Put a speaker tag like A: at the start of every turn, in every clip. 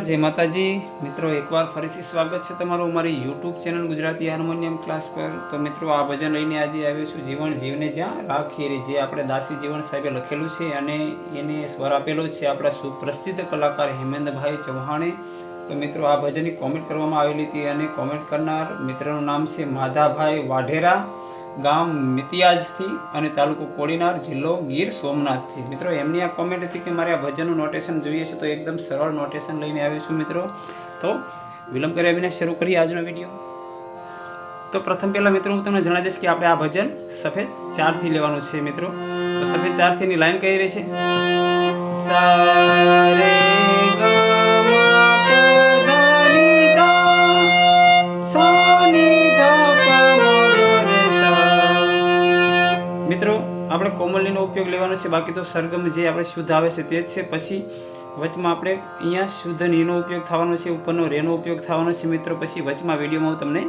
A: જય માતાજી. મિત્રો, એકવાર ફરીથી સ્વાગત છે તમારું અમારી YouTube channel Gujarati harmonium class પર. તો મિત્રો, આ ભજન લઈને આજે આવ્યો છું જીવન જીવને જ્યાં રાખીએ. જે આપણે દાસી જીવન સાહેબે લખેલું છે અને એને સ્વર આપેલો છે આપણા સુપ્રસિદ્ધ કલાકાર હેમેન્દ્રભાઈ ચૌહાણે. તો મિત્રો, આ ભજનની કોમેન્ટ કરવામાં આવેલી હતી અને કોમેન્ટ કરનાર મિત્રનું નામ છે માધાભાઈ વાઢેરા. ગામ મિતિયાજથી અને તાલુકો કોડીનાર જિલ્લો ગીર સોમનાથથી. મિત્રો, એમની આ કોમેન્ટ હતી કે મારે આ ભજનનું નોટેશન જોઈએ છે, તો એકદમ સરળ નોટેશન લઈને આવ્યું છું મિત્રો. તો વિલંબ કર્યા વિના શરૂ કરીએ આજનો વીડિયો તો પ્રથમ પહેલાં મિત્રો, હું તમને જણાવી દઈશ કે આપણે આ ભજન સફેદ ચારથી લેવાનું છે મિત્રો. તો સફેદ ચારથીની લાઈન કઈ રહી છે? સા આપણે કોમલનીનો ઉપયોગ લેવાનો છે. બાકી તો સરગમ જે આપણે શુદ્ધ આવે છે તે જ છે. પછી વચમાં આપણે અહીંયા શુદ્ધ નીનો ઉપયોગ થવાનો છે, ઉપરનો રેનો ઉપયોગ થવાનો છે મિત્રો. પછી વચમાં વિડીયોમાં હું તમને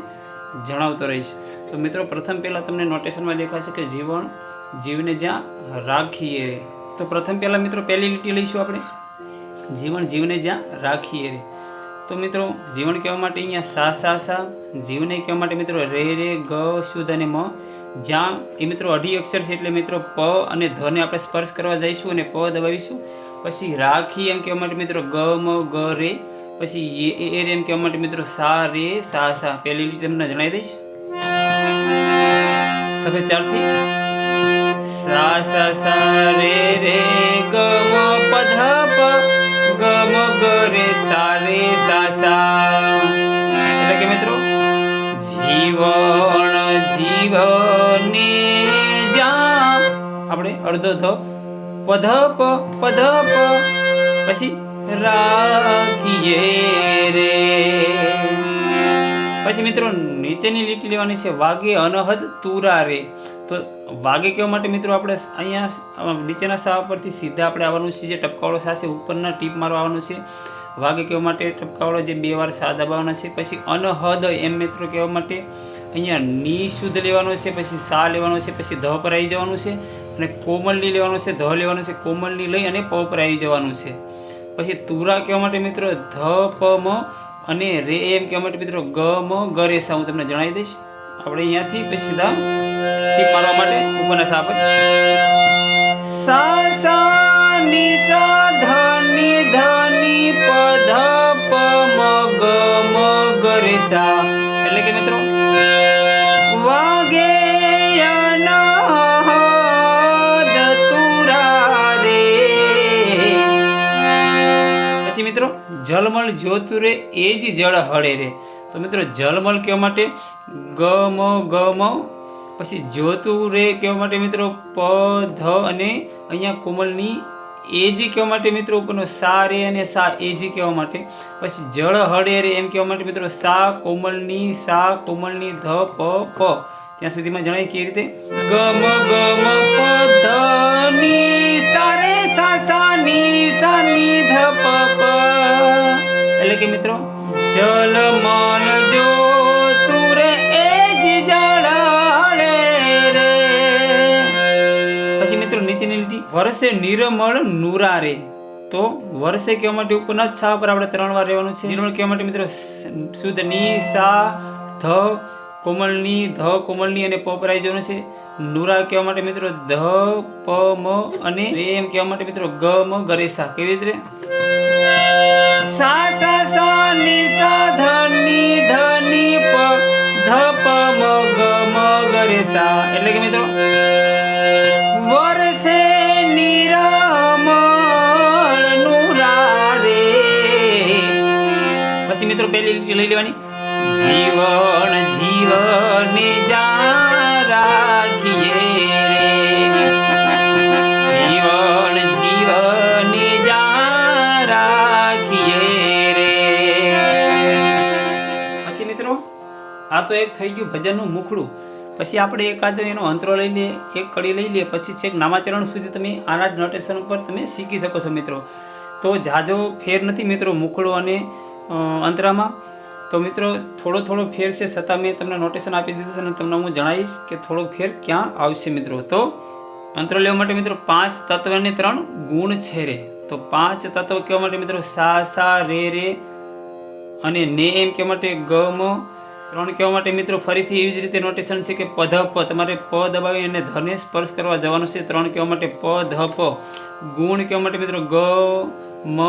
A: જણાવતો રહીશ. તો મિત્રો, પ્રથમ પહેલાં તમને નોટેશનમાં દેખાશે કે જીવન જીવને જ્યાં રાખીએ. રે તો પ્રથમ પહેલાં મિત્રો, પહેલી લીટી લઈશું આપણે. જીવન જીવને જ્યાં રાખીએ. રે તો મિત્રો, જીવન કહેવા માટે અહીંયા સા સા સા. જીવને કહેવા માટે મિત્રો, રે રે, ગ, શુદ્ધ અને મ જ્યાં એ મિત્રો અઢી અક્ષર છે એટલે મિત્રો પ અને ધને આપણે સ્પર્શ કરવા જઈશું અને પ દબાવીશું. પછી રાખી એમ કહેવા માટે મિત્રો ગ, મ, ગ, રે. પછી એ એ એમ કહેવા માટે મિત્રો સા, રે, સા સા. પહેલી રીતે તમને જણાવી દઈશ. સફેદ ચારથી. સા સા સા, રે રે, ગ, મ, પ પ. ગ, મ, ગ, રે, સા રે, સા સા. આપણે અડધો ધ પધ પ પધ પ પછી રાખીએ રે. પછી મિત્રો નીચેની લીટી લેવાની છે, વાગે અનહદ તુરા રે. તો વાગે કહેવા માટે મિત્રો આપણે અહીંયા નીચેના સા પરથી સીધા આપણે આવવાનું છે, જે ટપકાવાળો સા છે, ઉપરના ટીપ મારવા આવવાનું છે. વાગે કહેવા માટે ટપકાવાળો જે બે વાર સા દબાવવાના છે, પછી અનહદ એમ મિત્રો કહેવા માટે અહીંયા ની શુદ્ધ લેવાનો છે, પછી સા લેવાનો છે, પછી ધ પર આવી જવાનું છે. અને કોમલની લેવાનો છે, ધ લેવાનો છે, કોમલની લઈ અને પ પર આવી જવાનું છે. પછી તુરા કહેવા માટે મિત્રો ધ, પ, મ અને રે એમ કહેવા માટે મિત્રો ગ, મ, ગ, રે સા હું તમને જણાવી દઈશ. આપણે અહીંયાથી પછી સીધા ટીપ મારવા માટે ઉપરના સા પર. સા સા, ની, સા, ધ, ની ધ, ની, પ, ધ, પ, મ, ગ મ, ગ, રે સા. એટલે કે મિત્રો જલમલ જોતું રે એ જ જળ હળે રે. તો મિત્રો, જલમલ કહેવા માટે ગ, મ ગ, મ, પછી જોતું રે કહેવા માટે મિત્રો પ, ધ અને અહીંયા કોમલની એજી કહેવા માટે મિત્રો ઉપરનો સા રે અને સા એ જ કહેવા માટે. પછી જળ હળે રે એમ કહેવા માટે મિત્રો સા, કોમલની સા, કોમલની ધ, પ પ. ત્યાં સુધીમાં જણાય કેવી રીતે ગ, મ ગ, મ, પ, ધ, ની સા, રે, સા સા, ની સા, ની ધ, પ પ. કે મિત્રો? ચલ મલ જો તુરે એ જ જળ રે. પછી મિત્રો નીચેની લીટી વર્ષે નિરમળ નુરા રે. તો વર્ષે કહેવા માટે ઉપરના જ પર આપણે ત્રણ વાર રહેવાનું છે. નિર્મળ કહેવા માટે મિત્રો, શુદ્ધની, સા, ધ, કોમલની ધ, કોમલની અને પ પર આવી જવાનું છે. નુરા કહેવા માટે મિત્રો, ધ, પ, મ અને એમ કહેવા માટે મિત્રો, ગ, મ, ગરેસા. કેવી રીતે સા ધ પ મ ગ મ ગ રે સા એટલે કે મિત્રો, વરસે નિરમળ નુરા રે પછી મિત્રો પેલી લઈ લેવાની. જીવન જીવન જા આ તો એક થઈ ગયું ભજનનું મુખડું. પછી આપણે એકાદ એનો અંતરો લઈ લઈએ, એક કડી લઈ લઈએ, પછી છેક નામાચરણ સુધી તમે આના જ નોટેશન ઉપર તમે શીખી શકો છો મિત્રો. તો જાજો ફેર નથી મિત્રો મુખડો અને અંતરામાં. તો મિત્રો થોડો થોડો ફેર છે છતાં મેં તમને નોટેશન આપી દીધું છે અને તમને હું જણાવીશ કે થોડોક ફેર ક્યાં આવશે મિત્રો. તો અંતર લેવા માટે મિત્રો પાંચ તત્વને ત્રણ ગુણ છે રે. તો પાંચ તત્વ કહેવા માટે મિત્રો? સા સા, રે રે અને ને એમ કહેવા માટે? ગમ ત્રણ કહેવા માટે મિત્રો, ફરીથી એવી જ રીતે નોટેશન છે કે પધ પ. તમારે પ દબાવી અને ધને સ્પર્શ કરવા જવાનું છે. ત્રણ કહેવા માટે પ, ધ, પ. ગુણ કહેવા માટે મિત્રો, ગ, મ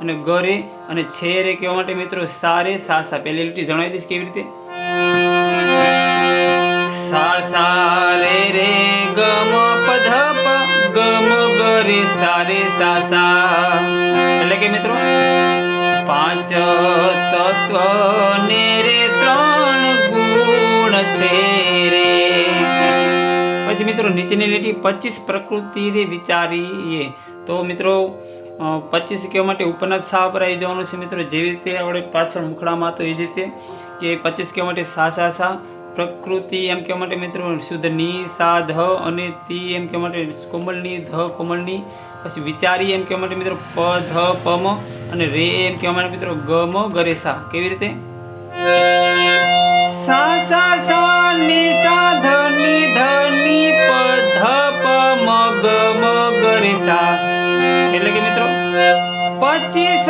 A: અને ગ રે અને છે રે કહેવા માટે મિત્રો, સા, રે, સા સા. પહેલી લીટી જણાવી દઈશ કેવી રીતે? સા સા, રે રે, ગ, મ, પ, ધ, પ. ગ, મ, ગ, રે, સા રે, સા સા. એટલે કે મિત્રો, પાંચ તત્વ મિત્રો, નીચેની લીટી પચીસ પ્રકૃતિ વિચારીએ. તો મિત્રો પચીસ કહેવા માટે ઉપરના સા પર જવાનું છે મિત્રો. જેવી રીતે આપણે પાછળ મુખડામાં તો એ રીતે કે પચીસ કહેવા માટે સા સા સા, પ્રકૃતિ એમ કહેવા માટે મિત્રો, શુદ્ધ, ની, સા, ધ અને તી એમ કહેવા માટે કોમળની ધ કોમળની પછી વિચારી એમ કહેવા માટે મિત્રો, પ, ધ પમ અને રે એમ કહેવા માટે મિત્રો, ગ, મ ગરે સા. કેવી રીતે? સા સા સા, ની, સા, ધ, ની, ધ ધ પ મ ગ મ ગ રે સા એટલે કે મિત્રો, પચીસ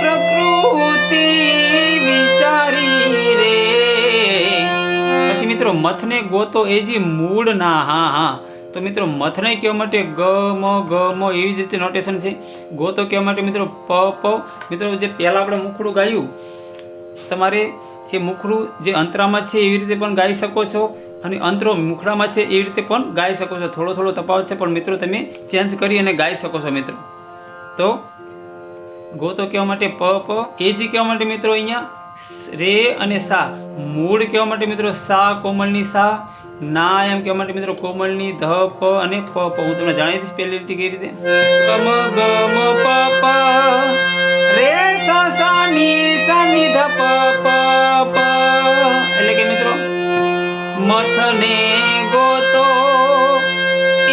A: પ્રકૃતિ વિચારી રે. પછી મિત્રો, મથને ગોતો એ જે મૂળ ના હા હા. તો મિત્રો, મથને કહેવા માટે ગ, મ ગ, મ એવી જ રીતે નોટેશન છે. ગો તો કહેવા માટે મિત્રો? પ પ. મિત્રો, જે પહેલાં આપણે મુખડું ગાયું, તમારે એ મુખડું જે અંતરામાં છે એવી રીતે પણ ગાઈ શકો છો. અને અંતરો મુખડામાં છે એ રીતે પણ ગાઈ શકો છો. થોડો થોડો તફાવત છે, પણ મિત્રો તમે ચેન્જ કરી અને ગાઈ શકો છો મિત્રો. તો ગોતો કહેવા માટે પ એ જ કહેવા માટે મિત્રો અહીંયા રે અને સા. મૂળ કહેવા માટે મિત્રો સા કોમલની સા. ના એમ કહેવા માટે મિત્રો કોમલની ધ, પ અને પ પ. હું તમને જણાવી દઈશ પહેલી લીટી કઈ રીતે. ગમ ગમ, પ પ. રે પ એટલે કે મથને ગોતો,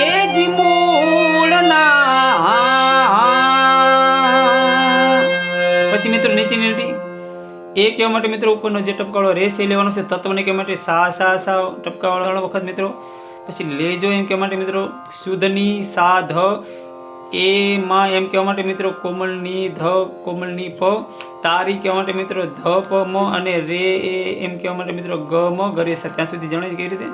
A: એ જ મૂળના. પછી મિત્રો નીચેની લીટી એ કહેવા માટે મિત્રો ઉપરનો જે ટપકાવાળો રેસ એ લેવાનો છે, તત્વને કહેવા માટે સા સા સા ટપકાવાળો વખત મિત્રો. પછી લેજો એમ કહેવા માટે મિત્રો. શુદ્ધની સા ધ એ માં એમ કહેવા માટે મિત્રો કોમલની ધ, કોમલની પ તારી કહેવા માટે મિત્રો ધ, પ, મ અને રે એ એમ કહેવા માટે મિત્રો ગ, મ ગરે સા. ત્યાં સુધી જણાય કઈ રીતે?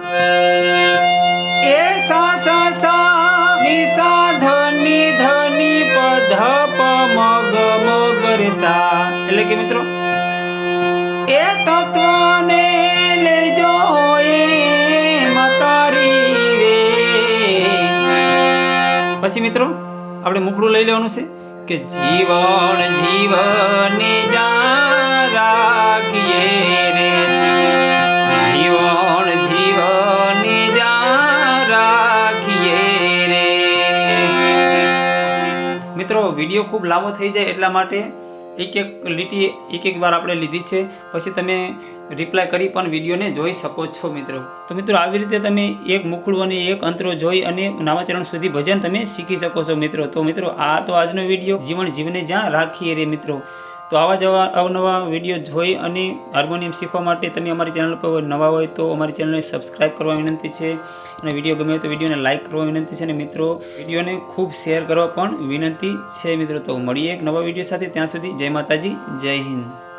A: એ સા સા સા, ની સા, ધ, ની ધ, ની પ, ધ, પ, મ, ગ, મ ગરે સા. એટલે કે મિત્રો, એ તત્વને લેજો એ મતારી રે. પછી મિત્રો આપણે મુખડું લઈ લેવાનું છે કે જીવન જીવન જા રાખીએ વીડિયો ખૂબ લાંબો થઈ જાય એટલા માટે એક એક લીટી એક એક વાર આપણે લીધી છે. પછી તમે રિપ્લાય કરી પણ વિડીયોને જોઈ શકો છો મિત્રો. તો મિત્રો, આવી રીતે તમે એક મુખડું અને એક અંતરો જોઈ અને નામાચરણ સુધી ભજન તમે શીખી શકો છો મિત્રો. તો મિત્રો, આ તો આજનો વીડિયો જીવન જીવને જ્યાં રાખીએ રે મિત્રો. તો આવા જવા અવનવા વીડિયો જોઈ અને હાર્મોનિયમ શીખવા માટે તમે અમારી ચેનલ પર નવા હોય તો અમારી ચેનલને સબસ્ક્રાઈબ કરવા વિનંતી છે. અને વીડિયો ગમે તો વિડીયોને લાઇક કરવા વિનંતી છે. અને મિત્રો વિડીયોને ખૂબ શેર કરવા પણ વિનંતી છે મિત્રો. તો મળીએ એક નવા વીડિયો સાથે. ત્યાં સુધી જય માતાજી, જય હિન્દ.